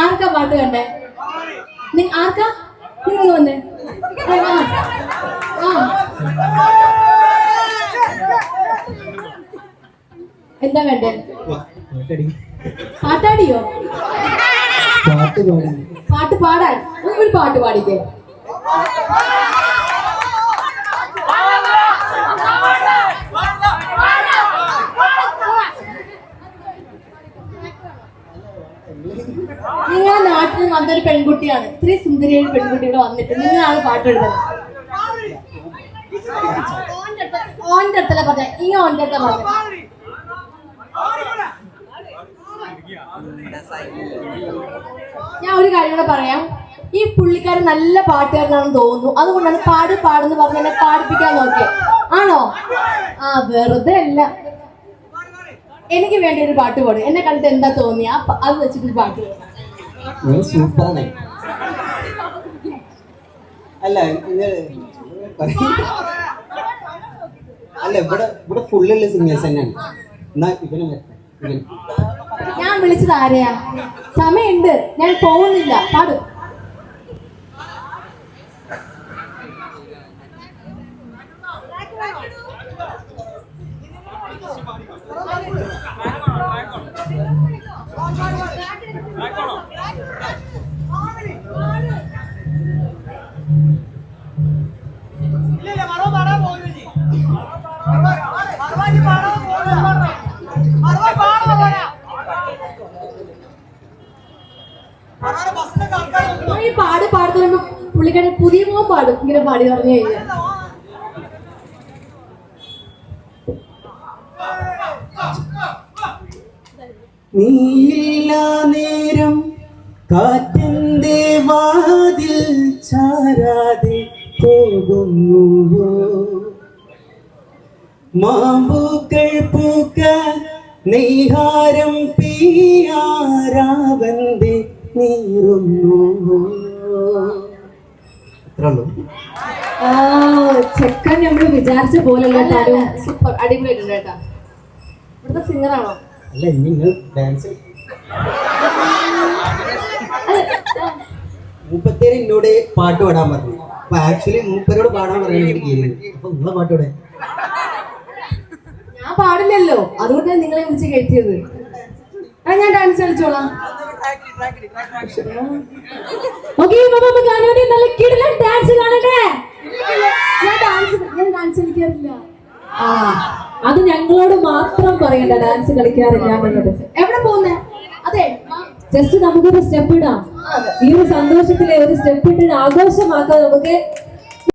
ആർക്കാ പാട്ട് കണ്ടേ? ആർക്കാ? നിങ്ങൾ വന്നേ. എന്താ വേണ്ടേ? പാട്ടടി പാട്ടാടിയോ? പാട്ട് പാടി. പാട്ട് പാടാൻ. ഒരു പാട്ട് പാടിക്കേ. നിങ്ങളുടെ നാട്ടിൽ വന്നൊരു പെൺകുട്ടിയാണ്. ഇത്രയും സുന്ദരിയായ പെൺകുട്ടികൾ വന്നിട്ട് നിങ്ങളാണ് പാട്ട് എഴുതുന്നത് ഓന്റെ അടുത്തല്ല പറഞ്ഞ? ഈ ഓന്റെ അടുത്ത പറഞ്ഞ. ഞാൻ ഒരു കാര്യം കൂടെ പറയാം. ഈ പുള്ളിക്കാരൻ നല്ല പാട്ടുകാരനാണെന്ന് തോന്നുന്നു. അതുകൊണ്ടാണ് പാട് പാടെന്ന് പറഞ്ഞ് എന്നെ പാടിപ്പിക്കാൻ നോക്കിയത് ആണോ? ആ വെറുതെ അല്ല. എനിക്ക് വേണ്ടി ഒരു പാട്ട് പാടും. എന്നെ കണ്ടിട്ട് എന്താ തോന്നിയ? അത് വെച്ചിട്ട് പാട്ട് പാടും. സൂപ്പറാണ്. അല്ല അല്ല ഇവിടെ ഇവിടെ ഫുള്ളുള്ള സിംഗേഴ്സ് തന്നെയാണ്. എന്നാ ഇവനും. ഞാൻ വിളിച്ചത് ആരെയാ? സമയമുണ്ട്. ഞാൻ പോകുന്നില്ല. പാടും. ഈ പാട് പാടുന്ന പുള്ളിക്കാരൻ പുതിയ മോൻ പാടും. ഇങ്ങനെ പാടി പറഞ്ഞു കഴിഞ്ഞാൽ. നീയില്ല പോകുന്നുവോ മാമ്പൂക്കൾ പൂക്ക നെയ്ഹാരം പീയാരാവന്റെ നീറുന്നുവോ ചെക്കൻ നമ്മൾ വിചാരിച്ച പോലെയുള്ള സൂപ്പർ അടിപൊളിയായിട്ടുണ്ട് കേട്ടാ. ഇവിടുത്തെ സിംഗറാണോ അല്ല നിങ്ങൾ ഡാൻസ് മൂപ്പത്തേര് എന്നോട് പാട്ട് പാടാൻ പറഞ്ഞു. അപ്പൊ ആക്ച്വലി മൂപ്പരോട് പാടാൻ പറയാൻ അപ്പൊ നിങ്ങളെ പാട്ട് പാടേ ഞാൻ പാടില്ലല്ലോ. അതുകൊണ്ടാണ് നിങ്ങളെ വിളിച്ച് കയറ്റിയത് ഞാൻ ഡാൻസ് കളിച്ചോളാം. നല്ല ഡാൻസ് ഞാൻ ഡാൻസ് ഞാൻ കളിക്കാറില്ല. ആ അത് ഞങ്ങളോട് മാത്രം പറയണ്ട. ഡാൻസ് കളിക്കാറില്ല എന്നുള്ളത്. എവിടെ പോകുന്നേ? അതെ. ജസ്റ്റ് നമുക്കൊരു സ്റ്റെപ്പ് ഇടാം. ഈ ഒരു സന്തോഷത്തിലെ ഒരു സ്റ്റെപ്പ് ഇട്ട് ആഘോഷമാക്കാം നമുക്ക്